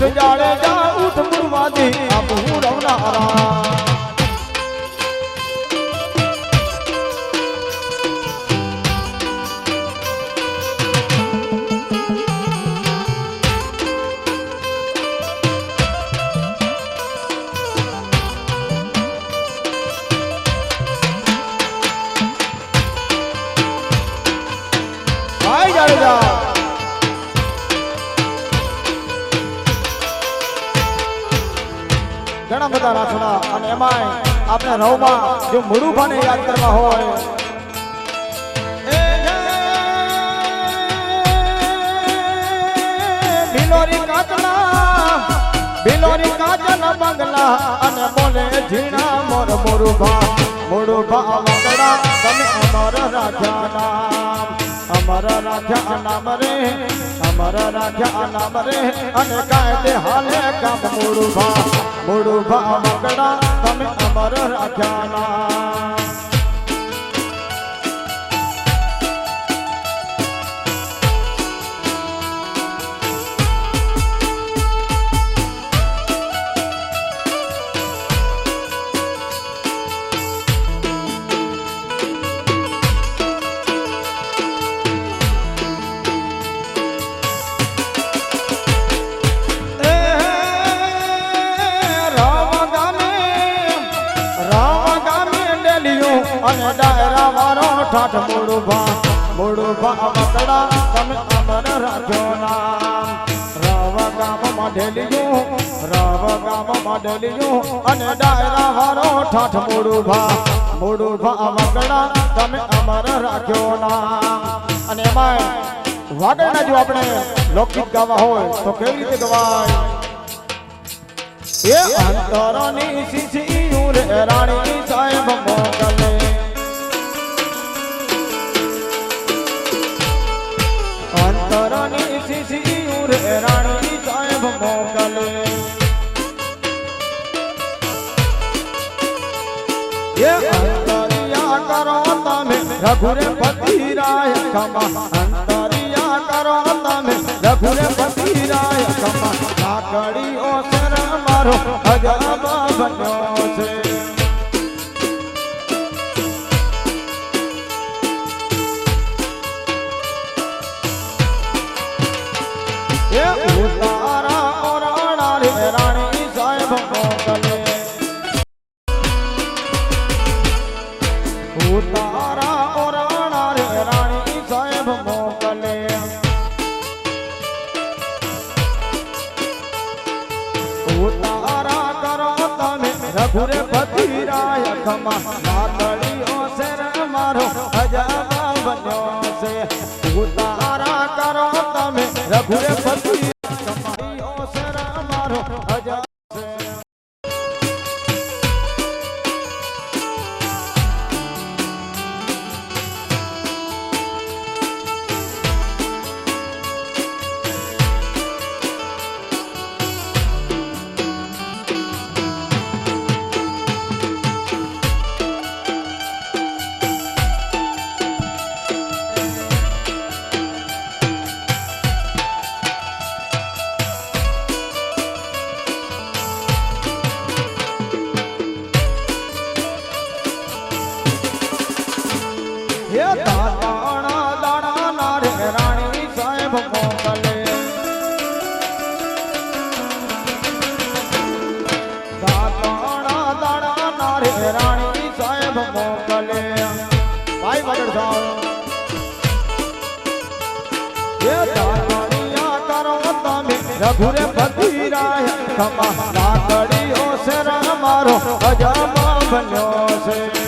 ઉઠ જાડે જા ઉઠ મુરવાદી આપ હું રવનારા ઘણા બધા રાસડા અને એમાંય આપણે રવમાં જો મુરુભાને યાદ કરવા હોય. મોર મોરુભા મોરુભા તમે અમારા નામ અમર રાખ્યા અનામ રે, અમારા રાખ્યા અનામ રે, અને કાયદે હાલે કામ મોરુભા મોરુભા વગડા તમે અમારા રાખ્યા ગામમાં ઢેલિયું અને તમે અમર રાખ્યો અને જો આપણે લોકગીત ગાવા હોય, તો કેવી રીતે ગવાય? એ અંતરની શીશી રાણી સાહેબ મોકલે. શીશી રે રાણી સાહેબ મોકલે એ અંતરિયા કરો તમે રઘુરે પતિરાય કમા અંતરિયા કરો તમે રઘુરે પતિરાય કમા લાકડીઓ સર મારો અજબ બન્યો છે એ હે દાણા દાણા ના રે રાણી સાહેબ મોકલે. દાણા દાણા ના રે રાણી સાહેબ મોકલે. ભાઈ વગર જાઓ હે દાણિયા કરો તમે રઘુરે પતિરાય ખમા. લાકડીઓ શેર મારો અજામા બન્યો છે.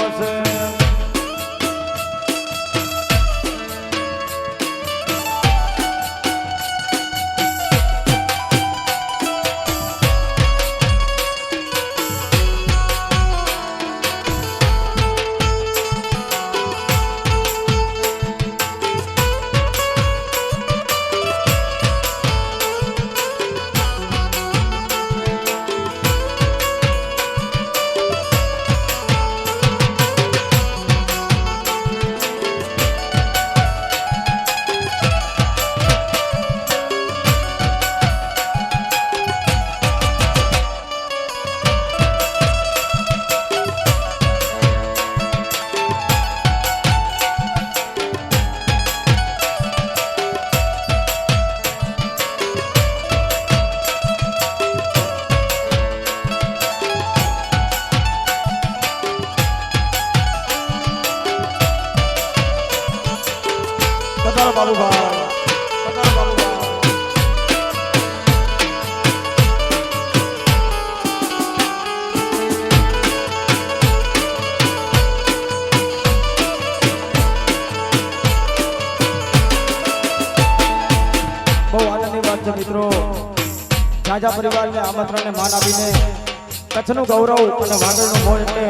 ઝાઝા પરિવારને આમંત્રણને માન આપીને કચ્છનું ગૌરવ અને વાગડનું મોજ એટલે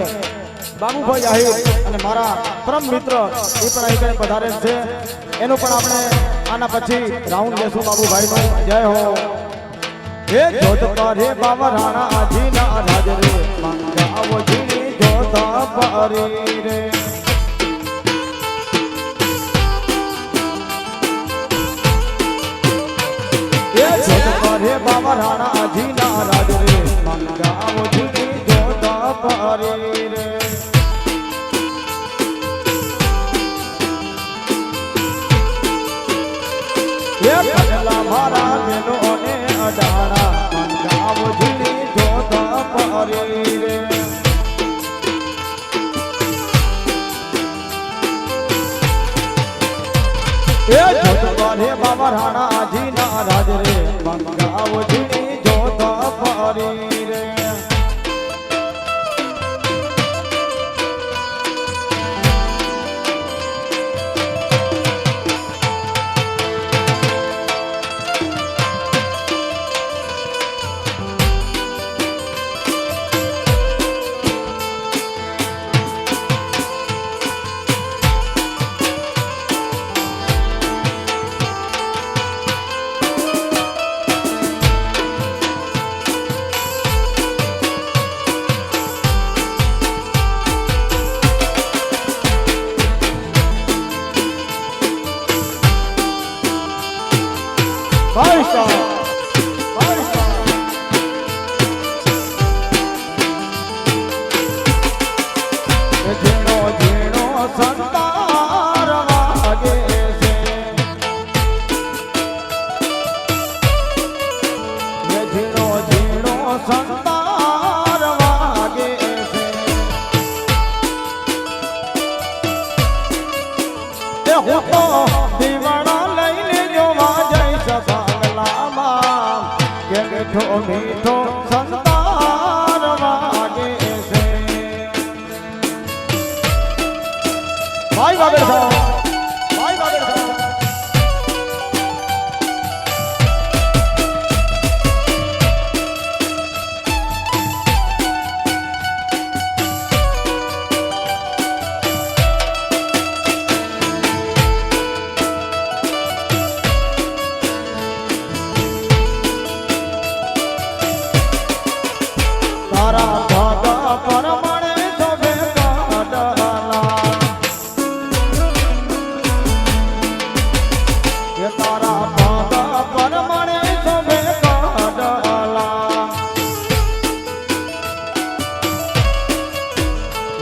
બાબુભાઈ આહિર અને મારા પરમ મિત્ર એ પણ અહીં પધારે છે. એનું પણ આપણે આના પછી રાઉન્ડ લેશું બાબુભાઈનું. જય હો. હે જોત કરે બાબા રાણા આજી ના રાજ રે. મંગાવો જીની જોત પરી રે. કરે બાબા રાણા અજી ના રાજ રે. મંગાવો જીની જોત પરી મારા અડાણા. મંગાવ જોત પરી રે. એ જોત કરે બાબા રાણા આજી ના રાજ રે. મંગાવજી જોતા પરી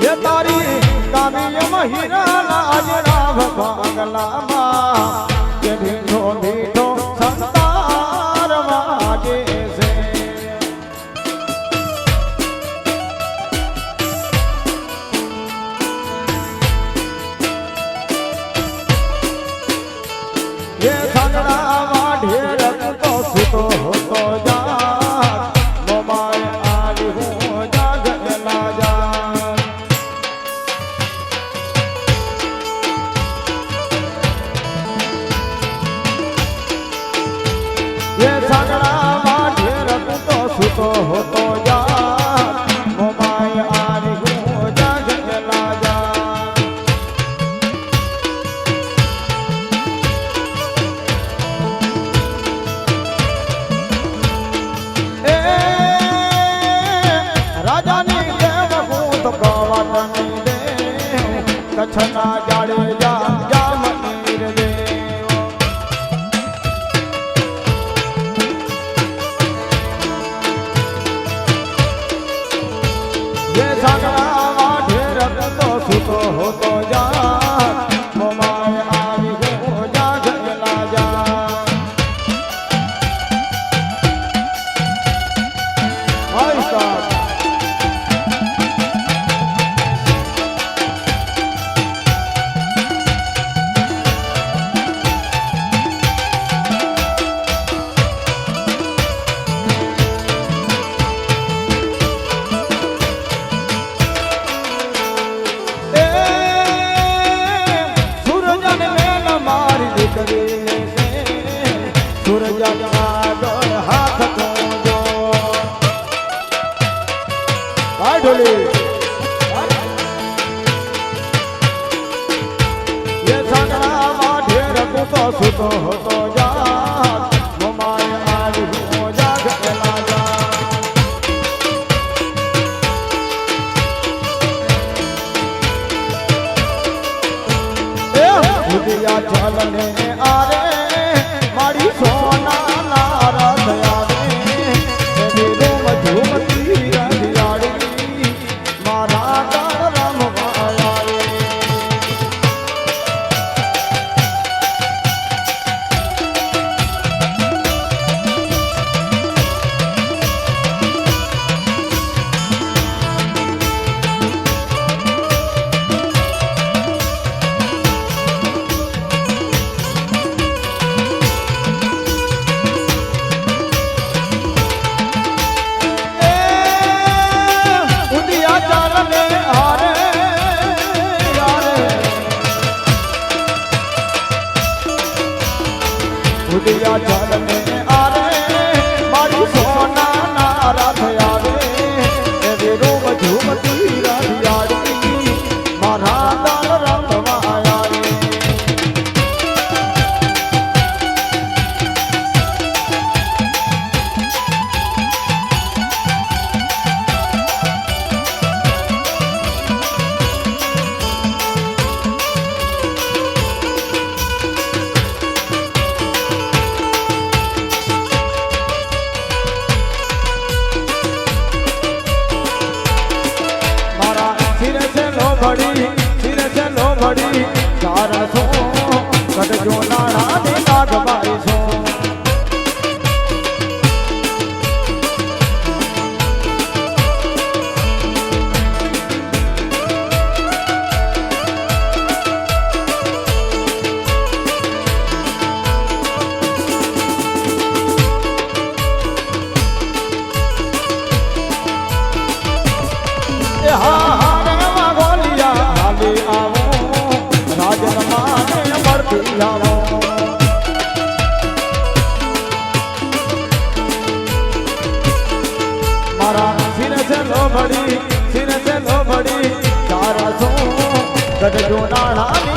એ તારી કાવ્યમાં હીરા આજના ભાગલામાં. કે મીઠો મીઠો Father. London. जो नारा दे છે લોભડી સિન છે લોભડી તારા શું ગઢ નાણા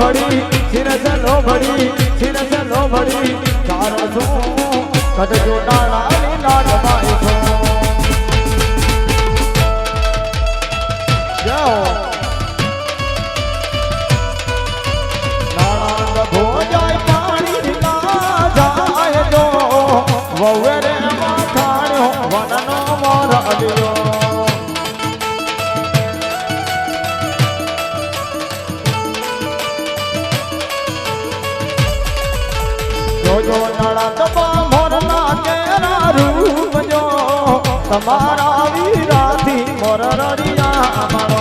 ભરી સિરસ લો ભરી સિરસ લો ભરી તારો શું કદજો નાણા લાડ માય છો. જાઓ. Wow. જો નળદ મોરના કેરા રૂપ જો. તમારા વીરાથી મોર રરિયા મારો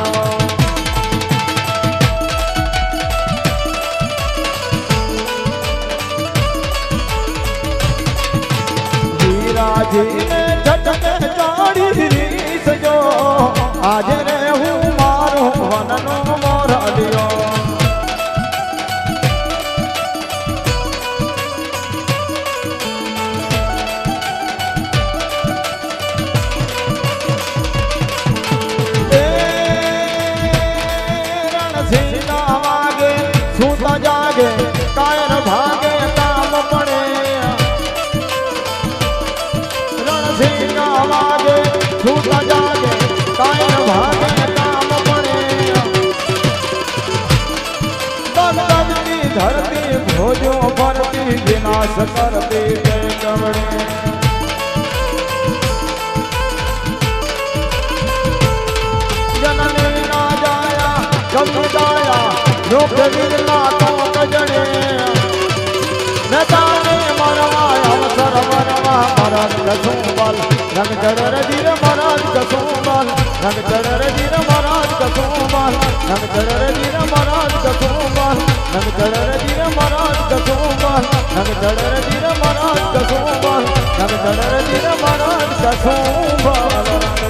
વીરાજીને ઝટકે ચાડી રીસ જો આજે રે હું મારો વનનો જોજો ભરતી વિનાશ કરતી જાયા કવિ દાયા લોક વીરના તો કજણે નેતાને મરવા અવસર મરવા મરદ કસુંબલ રંગ ચડર ધીર મરદ કસુંબલ રંગ ચડર ધીર મરદ કસુંબલ રંગ ચડર ધીર મરદ કસુંબલ. રંગ ચડર ધીર મરદ કસુંબલ રંગ ચડર ધીર મરદ કસુંબલ રંગ ચડર ધીર મરદ કસુંબલ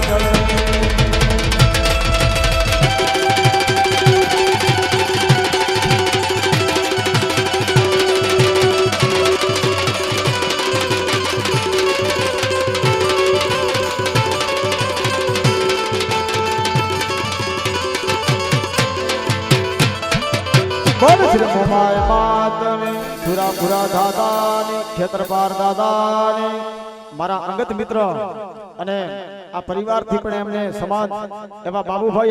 મિત્ર અને આ પરિવારથી પણ એમને સમાન એવા બાબુભાઈ